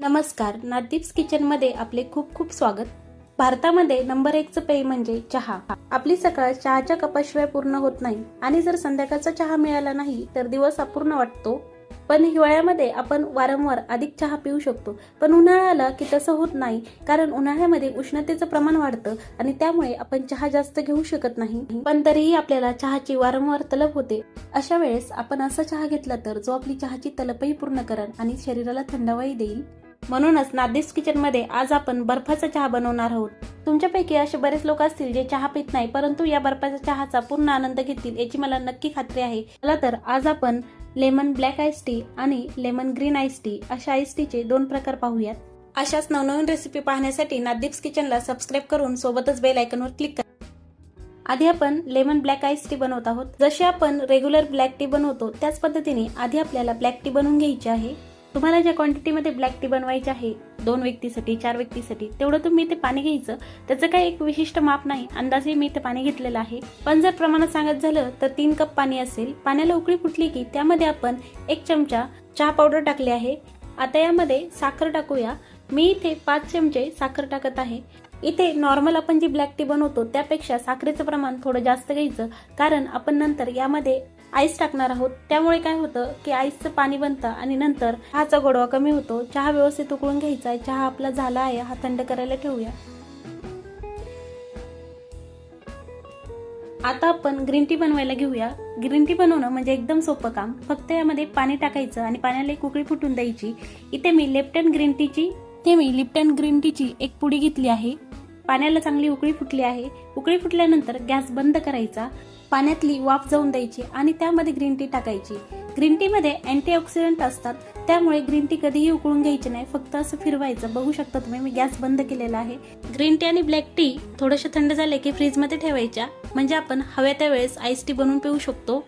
नमस्कार नादीप्स किचनमध्ये आपले खूप खूप स्वागत. भारतामध्ये नंबर एकचं पेय म्हणजे चहा. आपली सकाळ चहाच्या कपाशिवाय पूर्ण होत नाही आणि जर संध्याकाळचा चहा मिळाला नाही तर दिवस अपूर्ण वाटतो. पण हिवाळ्यामध्ये आपण वारंवार अधिक चहा पिऊ शकतो. पण उन्हाळा आला की तसं होत नाही कारण उन्हाळ्यामध्ये उष्णतेचं प्रमाण वाढतं आणि त्यामुळे आपण चहा जास्त घेऊ शकत नाही. पण तरीही आपल्याला चहाची वारंवार तलब होते. अशा वेळेस आपण असा चहा घेतला तर जो आपली चहाची तलपही पूर्ण करेल आणि शरीराला थंडावाही देईल. म्हणूनच नादिस किचनमध्ये आज आपण बर्फाचा चहा बनवणार आहोत. तुमच्यापैकी असे बरेच लोक असतील जे चहा पित नाही परंतु या बर्फाच्या चहाचा पूर्ण आनंद घेतील याची मला नक्की खात्री आहे. चला तर आज आपण लेमन ब्लॅक आईस टी आणि लेमन ग्रीन आईस टी अशा आईस टीचे दोन प्रकार पाहूयात. अशाच नवनवीन रेसिपी पाहण्यासाठी नादिप्स किचनला सबस्क्राईब करून सोबतच बेल आयकॉनवर क्लिक करा. आधी आपण लेमन ब्लॅक आईस टी बनवत आहोत. जशी आपण रेग्युलर ब्लॅक टी बनवतो त्याच पद्धतीने आधी आपल्याला ब्लॅक टी बनवून घ्यायची आहे. तुम्हाला ज्या क्वांटिटीमध्ये ब्लॅक टी बनवायची आहे दोन व्यक्तीसाठी चार व्यक्तीसाठी तेवढं तुम्ही ते पाणी घ्यायचं. त्याचं काही एक विशिष्ट माप नाही. अंदाजे मी ते पाणी घेतलेलं आहे. पण जर प्रमाणात सांगत झालं तर तीन कप पाणी असेल. पाण्याला उकळी फुटली की त्यामध्ये आपण एक चमचा चहा पावडर टाकली आहे. आता यामध्ये साखर टाकूया. मी इथे पाच चमचे साखर टाकत आहे. इथे नॉर्मल आपण जी ब्लॅक टी बनवतो त्यापेक्षा साखरेचं प्रमाण थोडं जास्त घ्यायचं. कारण आपण नंतर यामध्ये आईस टाकणार आहोत. त्यामुळे काय होतं की आईसचं पाणी बनतं आणि नंतर चहाचा गोडवा कमी होतो. चहा व्यवस्थित उकळून घ्यायचा आहे. चहा आपला झाला आहे. हा थंड करायला ठेवूया. आता आपण ग्रीन टी बनवायला घेऊया. ग्रीन टी बनवणं म्हणजे एकदम सोपं काम. फक्त यामध्ये पाणी टाकायचं आणि पाण्याला एक उकळी फुटून द्यायची. इथे मी लेफ्टन ग्रीन टीची ते मी लिप्टन ग्रीन टीची एक पुडी घेतली आहे. पाण्याला चांगली उकळी फुटली आहे. उकळी फुटल्यानंतर गॅस बंद करायचा. पाण्यातली वाफ जाऊन द्यायची आणि त्यामध्ये ग्रीन टी टाकायची. ग्रीन टी मध्ये अँटीऑक्सिडंट असतात. त्यामुळे ग्रीन टी कधीही उकळून घ्यायची नाही. फक्त असं फिरवायचं. बघू शकता तुम्ही मी गॅस बंद केलेला आहे. ग्रीन टी आणि ब्लॅक टी थोडेसे थंड झाले की फ्रीजमध्ये ठेवायच्या. म्हणजे आपण हव्या त्या वेळेस आईस टी बनवून पिऊ शकतो.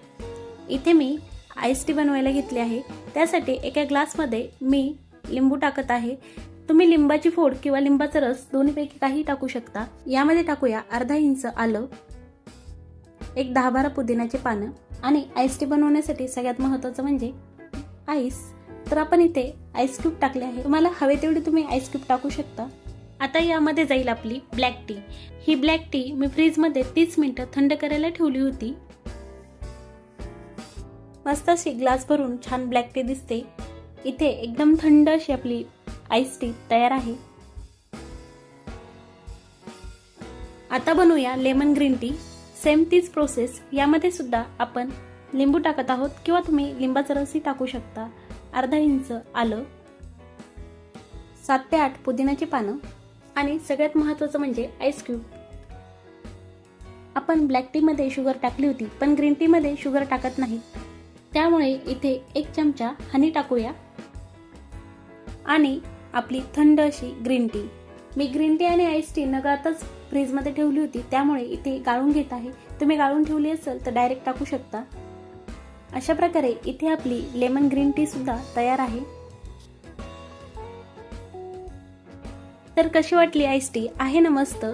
इथे मी आईस टी बनवायला घेतली आहे. त्यासाठी एका ग्लासमध्ये मी लिंबू टाकत आहे. तुम्ही लिंबाची फोड किंवा लिंबाचा रस दोन्हीपैकी काही टाकू शकता. यामध्ये टाकूया अर्धा इंच आलं. एक दहा बारा पुदिन्याचे पानं आणि आईस टी बनवण्यासाठी सगळ्यात महत्त्वाचं म्हणजे आईस तर आपण इथे आईस क्यूब टाकले आहे. तुम्हाला हवे तेवढे तुम्ही आईस क्यूब टाकू शकता. आता यामध्ये जाईल आपली ब्लॅक टी ही ब्लॅक टी मी फ्रीजमध्ये तीस मिनटं थंड करायला ठेवली होती. मस्त अशी ग्लास भरून छान ब्लॅक टी दिसते. इथे एकदम थंड अशी आपली आईस टी तयार आहे. आता बनवूया लेमन ग्रीन टी सेम तीच प्रोसेस यामध्ये सुद्धा आपण लिंबू टाकत आहोत किंवा तुम्ही लिंबाचा रसही टाकू शकता. अर्धा इंच आलं सात ते आठ पुदिन्याची पानं आणि सगळ्यात महत्त्वाचं म्हणजे आईस क्यूब आपण ब्लॅक टीमध्ये शुगर टाकली होती पण ग्रीन टीमध्ये शुगर टाकत नाही. त्यामुळे इथे एक चमचा हनी टाकूया. आणि आपली थंड अशी ग्रीन टी मी ग्रीन टी आणि आईस टी नगातच फ्रीजमध्ये ठेवली होती. त्यामुळे इथे गाळून घेत आहे. तुम्ही गाळून ठेवली असेल तर डायरेक्ट टाकू शकता. अशा प्रकारे इथे आपली लेमन ग्रीन टी सुद्धा तयार आहे. तर कशी वाटली आईस टी? आहे ना मस्त?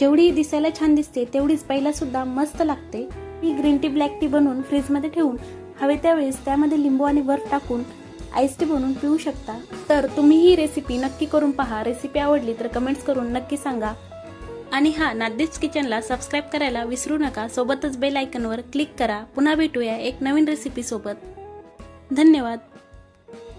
जेवढी दिसायला छान दिसते तेवढीच पहिला सुद्धा मस्त लागते. ही ग्रीन टी ब्लॅक टी बनवून फ्रीजमध्ये ठेवून हवे त्यावेळेस त्यामध्ये लिंबू आणि बर्फ टाकून आईस टी बनवून पिऊ शकता. तर तुम्ही ही रेसिपी नक्की करून पहा. रेसिपी आवडली तर कमेंट्स करून नक्की सांगा. आणि हा नादेश किचनला सबस्क्राईब करायला विसरू नका. सोबतच बेल आयकनवर क्लिक करा. पुन्हा भेटूया एक नवीन रेसिपी सोबत. धन्यवाद.